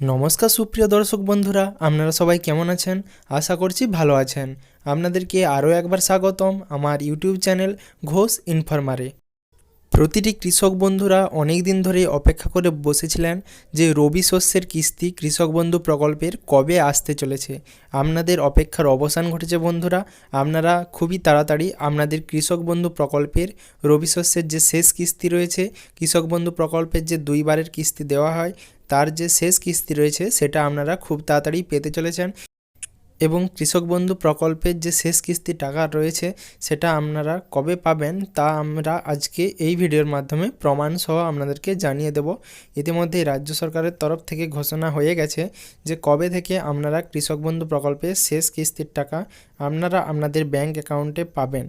নমস্কার সুপ্রিয় দর্শক বন্ধুরা, আপনারা সবাই কেমন আছেন? আশা করছি ভালো আছেন। আপনাদেরকে আরও একবার স্বাগতম আমার ইউটিউব চ্যানেল ঘোষ ইনফরমারে। প্রতিটি কৃষক বন্ধুরা অনেক দিন ধরে অপেক্ষা করে বসেছিলেন যে রবি শস্যের কিস্তি কৃষক বন্ধু প্রকল্পের কবে আসতে চলেছে। আপনাদের অপেক্ষার অবসান ঘটেছে বন্ধুরা। আপনারা খুবই তাড়াতাড়ি আপনাদের কৃষক বন্ধু প্রকল্পের রবি শস্যের যে শেষ কিস্তি রয়েছে, কৃষক বন্ধু প্রকল্পের যে দুইবারের কিস্তি দেওয়া হয়, তার যে শেষ কিস্তি রয়েছে, সেটা আপনারা খুব তাড়াতাড়ি পেতে চলেছেন। এবং কৃষক বন্ধু প্রকল্পের যে শেষ কিস্তি টাকা রয়েছে সেটা আপনারা কবে পাবেন তা আমরা আজকে এই ভিডিওর মাধ্যমে প্রমাণ সহ আপনাদেরকে জানিয়ে দেব। ইতিমধ্যেই রাজ্য সরকারের তরফ থেকে ঘোষণা হয়ে গেছে যে কবে থেকে আপনারা কৃষক বন্ধু প্রকল্পের শেষ কিস্তির টাকা আপনারা আপনাদের ব্যাংক অ্যাকাউন্টে পাবেন।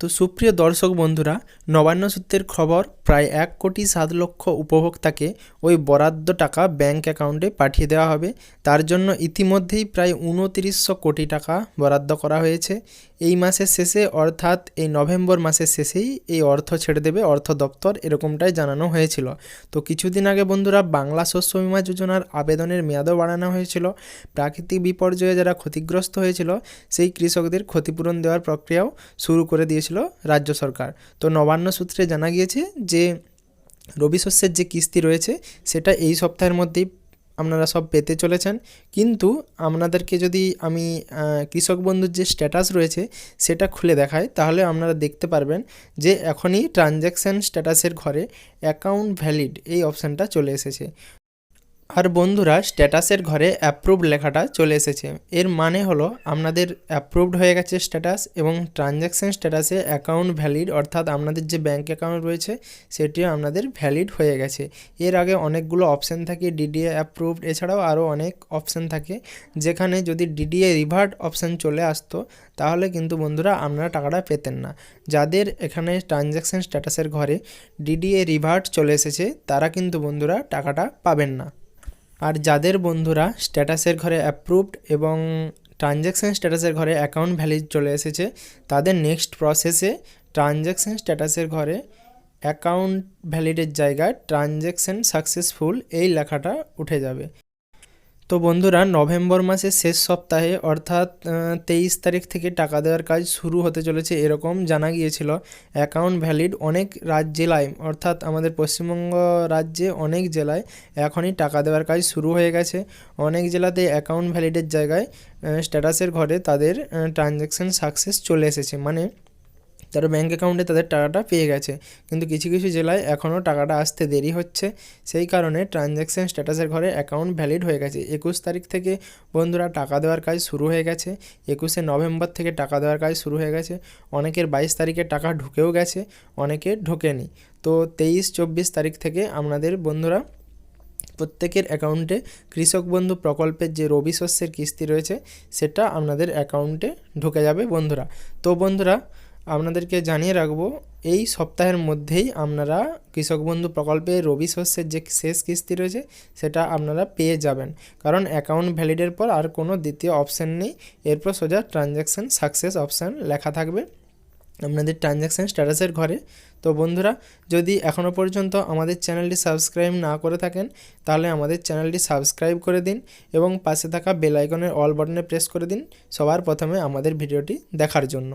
তো সুপ্রিয় দর্শক বন্ধুরা, নবান্ন সূত্রের খবর, প্রায় এক কোটি সাত লক্ষ উপভোক্তাকে ওই বরাদ্দ টাকা ব্যাংক অ্যাকাউন্টে পাঠিয়ে দেওয়া হবে। তার জন্য ইতিমধ্যেই প্রায় উনতিরিশশো কোটি টাকা বরাদ্দ করা হয়েছে। এই মাসের শেষে, অর্থাৎ এই নভেম্বর মাসের শেষেই এই অর্থ ছেড়ে দেবে, অর্থ দপ্তর, এরকমটাই জানানো হয়েছিল। তো কিছুদিন আগে বন্ধুরা, বাংলা শস্য বিমা যোজনার আবেদনের মেয়াদও বাড়ানো হয়েছিল। প্রাকৃতিক বিপর্যয়ে যারা ক্ষতিগ্রস্ত হয়েছিল, সেই কৃষকদের ক্ষতিপূরণ দেওয়ার প্রক্রিয়াও শুরু করে দিয়েছিল রাজ্য সরকার। তো নবান্ন সূত্রে জানা গিয়েছে যে, রবি শস্যের যে কিস্তি রয়েছে, সেটা এই সপ্তাহের মধ্যেই আপনারা সব পেতে চলেছেন। কিন্তু আপনাদেরকে যদি আমি কৃষক বন্ধুর যে স্ট্যাটাস রয়েছে সেটা খুলে দেখাই, তাহলে আপনারা দেখতে পারবেন যে এখনই ট্রানজ্যাকশান স্ট্যাটাসের ঘরে অ্যাকাউন্ট ভ্যালিড এই অপশানটা চলে এসেছে। আর বন্ধুরা, স্ট্যাটাসের ঘরে অ্যাপ্রুভড লেখাটা চলে এসেছে। এর মানে হলো, আপনাদের অ্যাপ্রুভড হয়ে গেছে স্ট্যাটাস এবং ট্রানজ্যাকশান স্ট্যাটাসে অ্যাকাউন্ট ভ্যালিড অর্থাৎ আপনাদের যে ব্যাঙ্ক অ্যাকাউন্ট রয়েছে, সেটিও আপনাদের ভ্যালিড হয়ে গেছে। এর আগে অনেকগুলো অপশান থাকে ডিডিএ অ্যাপ্রুভড এছাড়াও আরও অনেক অপশান থাকে। যেখানে যদি ডিডিএ রিভার্ট অপশান চলে আসতো, তাহলে কিন্তু বন্ধুরা আপনারা টাকাটা পেতেন না। যাদের এখানে ট্রানজ্যাকশান স্ট্যাটাসের ঘরে ডিডিএ রিভার্ট চলে এসেছে, তারা কিন্তু বন্ধুরা টাকাটা পাবেন না। আর যাদের বন্ধুরা স্ট্যাটাসের ঘরে অ্যাপ্রুভড এবং ট্রানজ্যাকশান স্ট্যাটাসের ঘরে অ্যাকাউন্ট ভ্যালিড চলে এসেছে, তাদের নেক্সট প্রসেসে ট্রানজ্যাকশান স্ট্যাটাসের ঘরে অ্যাকাউন্ট ভ্যালিডের জায়গায় ট্রানজ্যাকশান সাকসেসফুল এই লেখাটা উঠে যাবে। তো বন্ধুরা, নভেম্বর মাসের শেষ সপ্তাহে, অর্থাৎ তেইশ তারিখ থেকে টাকা দেওয়ার কাজ শুরু হতে চলেছে এরকম জানা গিয়েছিল। অ্যাকাউন্ট ভ্যালিড অনেক রাজ, জেলায়, অর্থাৎ আমাদের পশ্চিমবঙ্গ রাজ্যে অনেক জেলায় এখনই টাকা দেওয়ার কাজ শুরু হয়ে গেছে। অনেক জেলাতে অ্যাকাউন্ট ভ্যালিডের জায়গায় স্ট্যাটাসের ঘরে তাদের ট্রানজ্যাকশান সাকসেস চলে এসেছে। মানে তারা ব্যাঙ্ক অ্যাকাউন্টে তাদের টাকাটা পেয়ে গেছে। কিন্তু কিছু কিছু জেলায় এখনও টাকাটা আসতে দেরি হচ্ছে। সেই কারণে ট্রানজ্যাকশান স্ট্যাটাসের ঘরে অ্যাকাউন্ট ভ্যালিড হয়ে গেছে। একুশ তারিখ থেকে বন্ধুরা টাকা দেওয়ার কাজ শুরু হয়ে গেছে। একুশে নভেম্বর থেকে টাকা দেওয়ার কাজ শুরু হয়ে গেছে। অনেকের বাইশ তারিখে টাকা ঢুকেও গেছে, অনেকে ঢোকেনি। তো তেইশ, চব্বিশ তারিখ থেকে আপনাদের বন্ধুরা প্রত্যেকের অ্যাকাউন্টে কৃষক বন্ধু প্রকল্পের যে রবি শস্যের কিস্তি রয়েছে, সেটা আপনাদের অ্যাকাউন্টে ঢুকে যাবে বন্ধুরা। তো বন্ধুরা আপনাদেরকে জানিয়ে রাখব, এই সপ্তাহের মধ্যেই আপনারা কৃষক বন্ধু প্রকল্পে রবি শস্যের যে শেষ কিস্তি রয়েছে, সেটা আপনারা পেয়ে যাবেন। কারণ অ্যাকাউন্ট ভ্যালিডের পর আর কোনো দ্বিতীয় অপশান নেই। এরপর সোজা ট্রানজ্যাকশান সাকসেস অপশান লেখা থাকবে আপনাদের ট্রানজ্যাকশান স্ট্যাটাসের ঘরে। তো বন্ধুরা, যদি এখনও পর্যন্ত আমাদের চ্যানেলটি সাবস্ক্রাইব না করে থাকেন, তাহলে আমাদের চ্যানেলটি সাবস্ক্রাইব করে দিন এবং পাশে থাকা বেল আইকনের অল বাটনে প্রেস করে দিন সবার প্রথমে আমাদের ভিডিওটি দেখার জন্য।